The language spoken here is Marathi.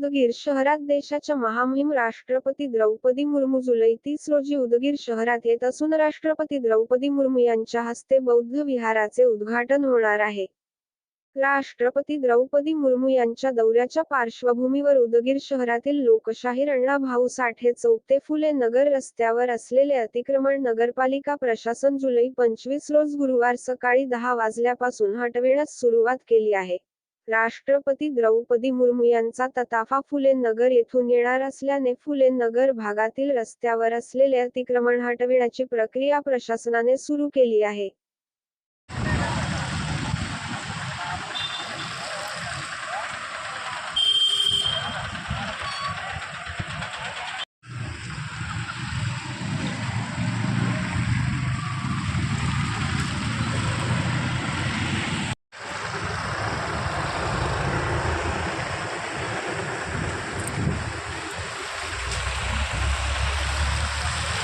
उदगीर शहरात देशाच्या महामहिम राष्ट्रपती द्रौपदी मुर्मू जुलै तीस रोजी उदगीर शहरात येत असून राष्ट्रपती द्रौपदी मुर्मू यांच्या हस्ते बौद्ध विहाराचे उद्घाटन होणार आहे. राष्ट्रपती द्रौपदी मुर्मू यांच्या दौऱ्याच्या पार्श्वभूमीवर उदगीर शहरातील लोकशाहीर अण्णाभाऊ साठे चौक ते फुले नगर रस्त्यावर असलेले अतिक्रमण नगरपालिका प्रशासन जुलै पंचवीस रोज गुरुवार सकाळी दहा वाजल्यापासून हटविण्यास सुरुवात केली आहे. राष्ट्रपती द्रौपदी मुर्मू यांचा तताफा फुले नगर येथून येणार असल्याने फुले नगर भागातील रस्त्यावर असलेले अतिक्रमण हटविण्याची प्रक्रिया प्रशासनाने सुरू केली आहे.